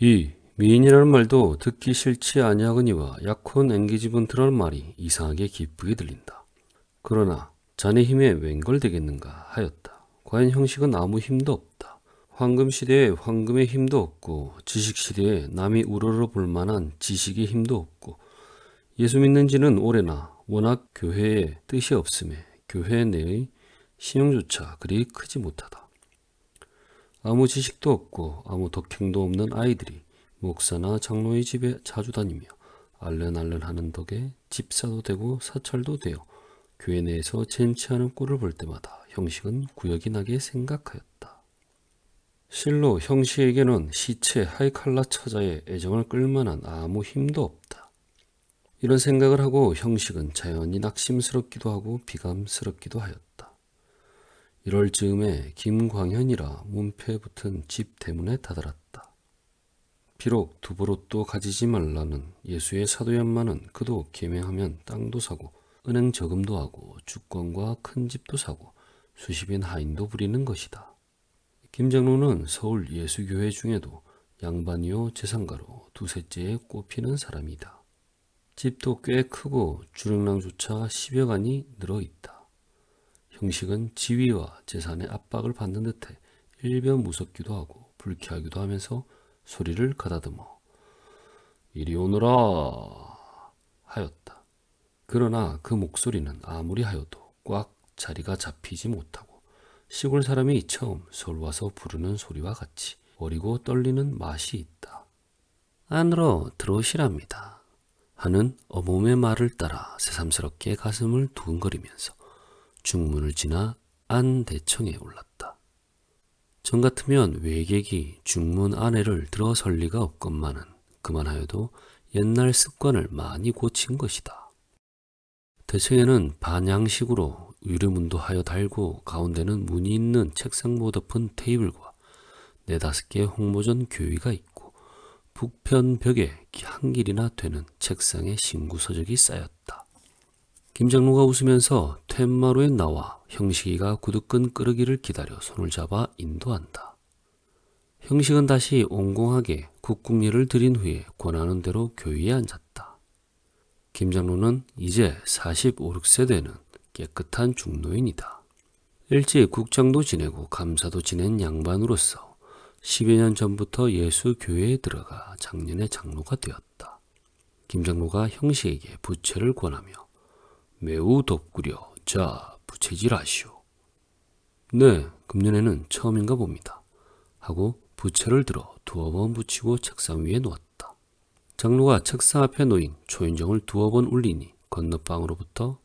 이 미인이라는 말도 듣기 싫지 아니하거니와 약혼 앵기지분트라는 말이 이상하게 기쁘게 들린다. 그러나 자네 힘에 웬걸 되겠는가 하였다. 과연 형식은 아무 힘도 없다. 황금 시대에 황금의 힘도 없고 지식 시대에 남이 우러러 볼 만한 지식의 힘도 없고 예수 믿는 지는 오래나 워낙 교회에 뜻이 없음에 교회 내의 신용조차 그리 크지 못하다. 아무 지식도 없고 아무 덕행도 없는 아이들이 목사나 장로의 집에 자주 다니며 알른알른 하는 덕에 집사도 되고 사찰도 되어 교회 내에서 젠치 않은 꼴을 볼 때마다 형식은 구역이 나게 생각하였다. 실로 형식에게는 시체 하이칼라 처자의 애정을 끌만한 아무 힘도 없다. 이런 생각을 하고 형식은 자연히 낙심스럽기도 하고 비감스럽기도 하였다. 이럴 즈음에 김광현이라 문패에 붙은 집 대문에 다다랐다. 비록 두부롯도 가지지 말라는 예수의 사도연만은 그도 계명하면 땅도 사고 은행 저금도 하고 주권과 큰 집도 사고 수십인 하인도 부리는 것이다. 김장로는 서울 예수교회 중에도 양반이요 재상가로 두셋째에 꼽히는 사람이다. 집도 꽤 크고 주력량조차 10여 간이 늘어 있다. 형식은 지위와 재산의 압박을 받는 듯해 일변 무섭기도 하고 불쾌하기도 하면서 소리를 가다듬어 이리 오너라 하였다. 그러나 그 목소리는 아무리 하여도 꽉 자리가 잡히지 못하고 시골 사람이 처음 서울 와서 부르는 소리와 같이 어리고 떨리는 맛이 있다. 안으로 들어오시랍니다. 하는 어멈의 말을 따라 새삼스럽게 가슴을 두근거리면서 중문을 지나 안대청에 올랐다. 전 같으면 외객이 중문 안에를 들어설 리가 없건만은 그만하여도 옛날 습관을 많이 고친 것이다. 대청에는 반양식으로 유리문도 하여 달고 가운데는 문이 있는 책상보 덮은 테이블과 네다섯 개의 홍모전 교위가 있고 북편 벽에 한 길이나 되는 책상에 신구서적이 쌓였다. 김장로가 웃으면서 퇴마루에 나와 형식이가 구두끈 끄르기를 기다려 손을 잡아 인도한다. 형식은 다시 옹공하게 국궁리를 들인 후에 권하는 대로 교위에 앉았다. 김장로는 이제 45, 6세 되는 깨끗한 중노인이다. 일찍 국장도 지내고 감사도 지낸 양반으로서 10여 년 전부터 예수 교회에 들어가 작년에 장로가 되었다. 김장로가 형식에게 부채를 권하며 매우 덥구려 자 부채질하시오. 네, 금년에는 처음인가 봅니다. 하고 부채를 들어 두어 번 붙이고 책상 위에 놓았다. 장로가 책상 앞에 놓인 초인종을 두어 번 울리니 건너방으로부터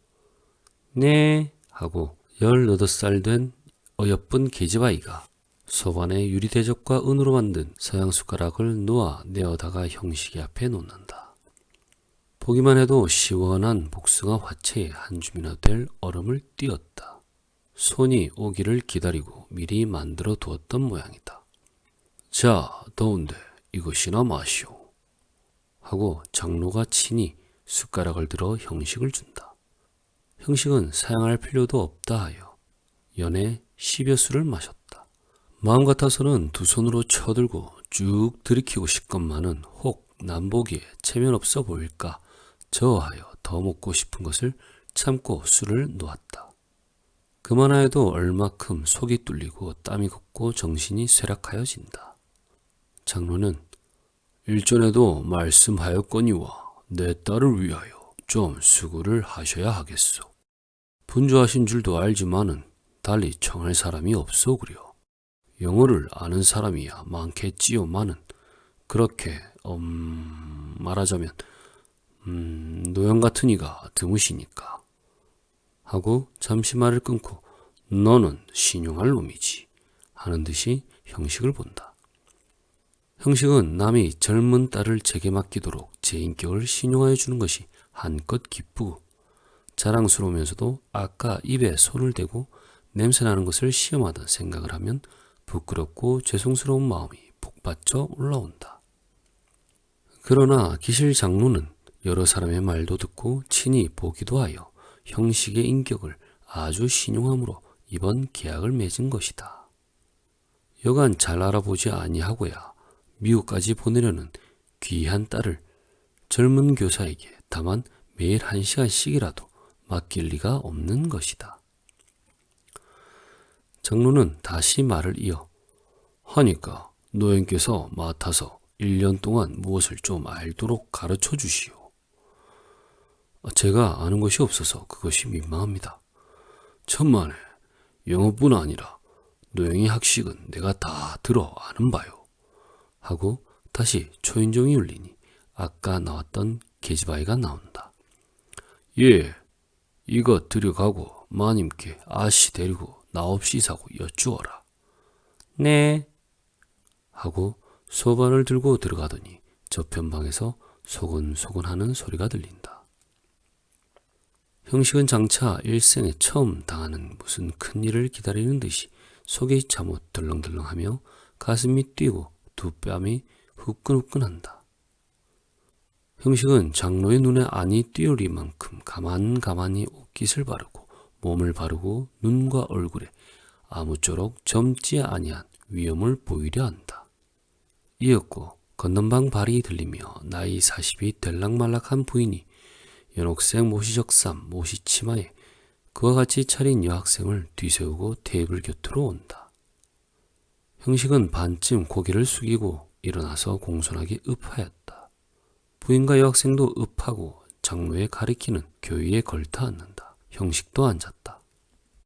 네 하고 열여덟 살 된 어여쁜 계집아이가 소반에 유리대접과 은으로 만든 서양 숟가락을 놓아 내어다가 형식이 앞에 놓는다. 보기만 해도 시원한 복숭아 화채에 한 줌이나 될 얼음을 띄었다. 손이 오기를 기다리고 미리 만들어 두었던 모양이다. 자, 더운데 이것이나 마시오. 하고 장로가 친히 숟가락을 들어 형식을 준다. 형식은 사양할 필요도 없다 하여 연에 10여 수를 마셨다. 마음 같아서는 두 손으로 쳐들고 쭉 들이키고 싶건만은 혹 남보기에 체면 없어 보일까 저하여 더 먹고 싶은 것을 참고 술을 놓았다. 그만하여도 얼마큼 속이 뚫리고 땀이 걷고 정신이 쇠락하여진다. 장로는 일전에도 말씀하였거니와 내 딸을 위하여 좀 수고를 하셔야 하겠소. 분주하신 줄도 알지만은 달리 청할 사람이 없어 그려. 영어를 아는 사람이야 많겠지요만은 그렇게 음 말하자면 음 노형 같은 이가 드무시니까 하고 잠시 말을 끊고 너는 신용할 놈이지 하는 듯이 형식을 본다. 형식은 남이 젊은 딸을 제게 맡기도록 제 인격을 신용하여 주는 것이 한껏 기쁘고 자랑스러우면서도 아까 입에 손을 대고 냄새나는 것을 시험하던 생각을 하면 부끄럽고 죄송스러운 마음이 복받쳐 올라온다. 그러나 기실 장로는 여러 사람의 말도 듣고 친히 보기도 하여 형식의 인격을 아주 신용함으로 이번 계약을 맺은 것이다. 여간 잘 알아보지 아니하고야 미국까지 보내려는 귀한 딸을 젊은 교사에게 다만 매일 한 시간씩이라도 맡길 리가 없는 것이다. 장로는 다시 말을 이어 하니까 노인께서 맡아서 1년 동안 무엇을 좀 알도록 가르쳐 주시오. 제가 아는 것이 없어서 그것이 민망합니다. 천만에 영어뿐 아니라 노영의 학식은 내가 다 들어 아는 바요. 하고 다시 초인종이 울리니 아까 나왔던 계집아이가 나온다. 예, 이것 들여가고 마님께 아씨 데리고 나 없이 사고 여쭈어라. 네. 하고 소반을 들고 들어가더니 저편 방에서 소곤소곤 하는 소리가 들린다. 형식은 장차 일생에 처음 당하는 무슨 큰 일을 기다리는 듯이 속이 잠옷 덜렁덜렁하며 가슴이 뛰고 두 뺨이 후끈후끈한다. 형식은 장로의 눈에 안이 띄어릴 만큼 가만가만히 옷깃을 바르고 몸을 바르고 눈과 얼굴에 아무쪼록 젊지 아니한 위험을 보이려 한다. 이었고 건넌방 발이 들리며 나이 40이 될락말락한 부인이 연옥색 모시적삼 모시치마에 그와 같이 차린 여학생을 뒤세우고 테이블 곁으로 온다. 형식은 반쯤 고개를 숙이고 일어나서 공손하게 읍하였다. 부인과 여학생도 읍하고 장로의 가리키는 교의에 걸터 앉는다. 형식도 앉았다.